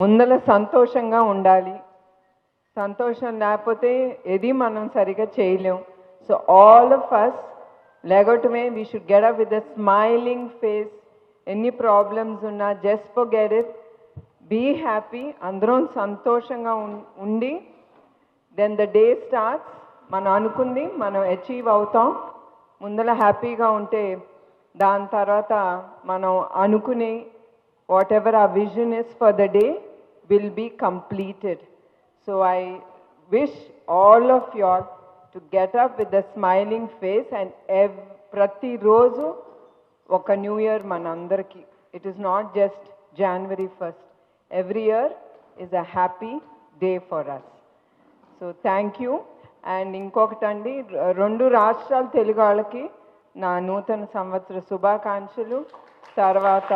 ముందల సంతోషంగా ఉండాలి. సంతోషం లేకపోతే ఏది మనం సరిగా చేయలేం. So all of us లేగటమే we should get up with a smiling face ఎన్ని ప్రాబ్లమ్స్ ఉన్నా just forget it be happy అందరం సంతోషంగా ఉం- ఉండి దెన్ ద డే స్టార్ట్స్ మనం అనుకుంది మనం అచీవ్ అవుతాం. ముందర హ్యాపీగా ఉంటే దాని తర్వాత మనం అనుకునే whatever a vision is for the day will be completed so I wish all of your to get up with the smiling face and ఎవ్ ప్రతిరోజు ఒక న్యూ ఇయర్ మనందరికీ it is not just January first every year is a happy day for us so thank you and ఇంకొకటండి రెండు రాష్ట్రాల తెలుగు వాళ్ళకి నా నూతన సంవత్సర శుభాకాంక్షలు. తర్వాత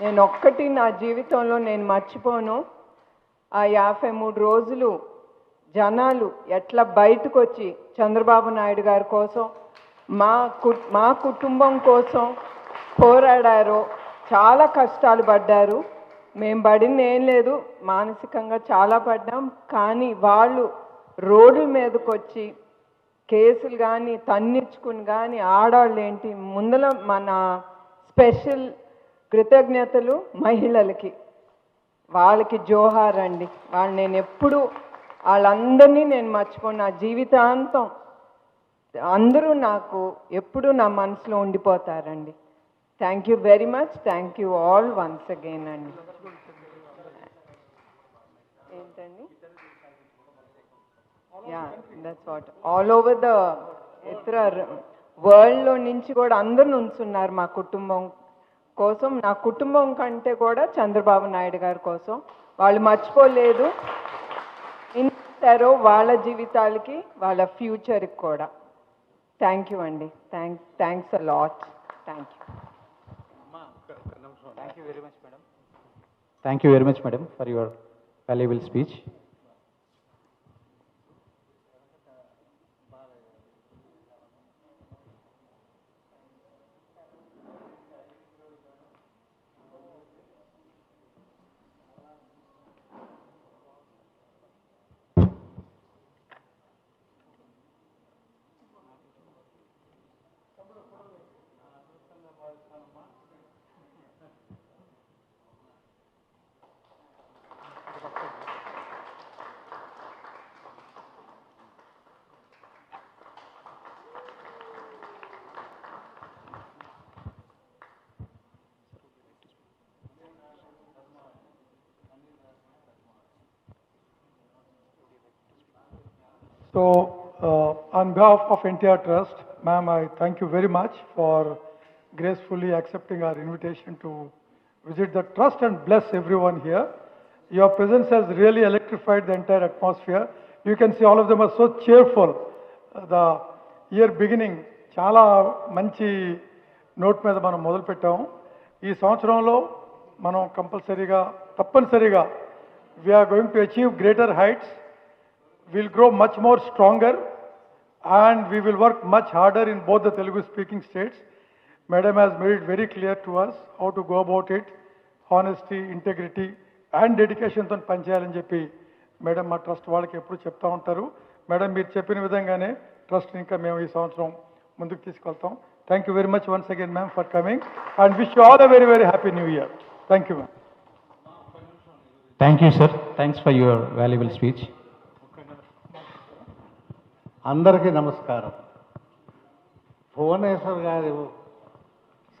నేను ఒక్కటి నా జీవితంలో నేను మర్చిపోను. ఆ యాభై మూడు రోజులు జనాలు ఎట్లా బయటకు వచ్చి చంద్రబాబు నాయుడు గారి కోసం మా కు మా కుటుంబం కోసం పోరాడారో చాలా కష్టాలు పడ్డారు. మేము పడింది ఏం లేదు మానసికంగా చాలా పడ్డాం. కానీ వాళ్ళు రోడ్ల మీదకి వచ్చి కేసులు కానీ తన్నిచ్చుకుని కానీ ఆడవాళ్ళు ఏంటి ముందల మన స్పెషల్ కృతజ్ఞతలు మహిళలకి. వాళ్ళకి జోహార్ అండి. వాళ్ళు నేను ఎప్పుడు వాళ్ళందరినీ నేను మర్చిపోను. నా జీవితాంతం అందరూ నాకు ఎప్పుడు నా మనసులో ఉండిపోతారండి. Thank you very much thank you all once again అండి. ఏంటండి? Yeah that's what all over the ఇతర వరల్డ్లో నుంచి కూడా అందరు ఉంచున్నారు మా కుటుంబం కోసం నా కుటుంబం కంటే కూడా చంద్రబాబు నాయుడు గారి కోసం. వాళ్ళు మర్చిపోలేదు. ఇస్తారో వాళ్ళ జీవితాలకి వాళ్ళ ఫ్యూచర్కి కూడా. థ్యాంక్ యూ అండి. Thank thanks a lot thank you Thank you very much, madam. Thank you very much, madam, for your valuable speech. So, uh, on behalf of NTR Trust, ma'am, I thank you very much for gracefully accepting our invitation to visit the trust and bless everyone here. Your presence has really electrified the entire atmosphere. You can see all of them are so cheerful. Uh, The year beginning చాలా మంచి note మీద మనం మొదలు పెట్టాము ఈ సంవత్సరంలో మనం కంపల్సరీగా తప్పనిసరిగా we are going to achieve greater heights we'll grow much more stronger and we will work much harder in both the Telugu speaking states. Madam has made it very clear to us how to go about it, honesty, integrity and dedication తో పనిచేయాలని చెప్పి madam మా trust వాళ్ళకి ఎప్పుడు చెప్తా ఉంటారు madam మీరు చెప్పిన విధంగానే ట్రస్ట్ ఇంకా మేము ఈ సంవత్సరం ముందుకు తీసుకెళ్తాం thank you very much once again ma'am for coming and wish you all a very very happy new year thank you ma'am Thank you, sir. Thanks for your valuable speech. అందరికీ నమస్కారం. భువనేశ్వర్ గారు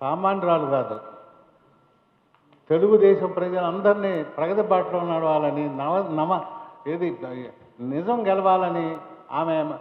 సామాన్యురాలు కాదు. తెలుగుదేశం ప్రజలందరినీ ప్రగతి బాటలో నడవాలని నవ నమ ఏది నిజం గెలవాలని ఆమె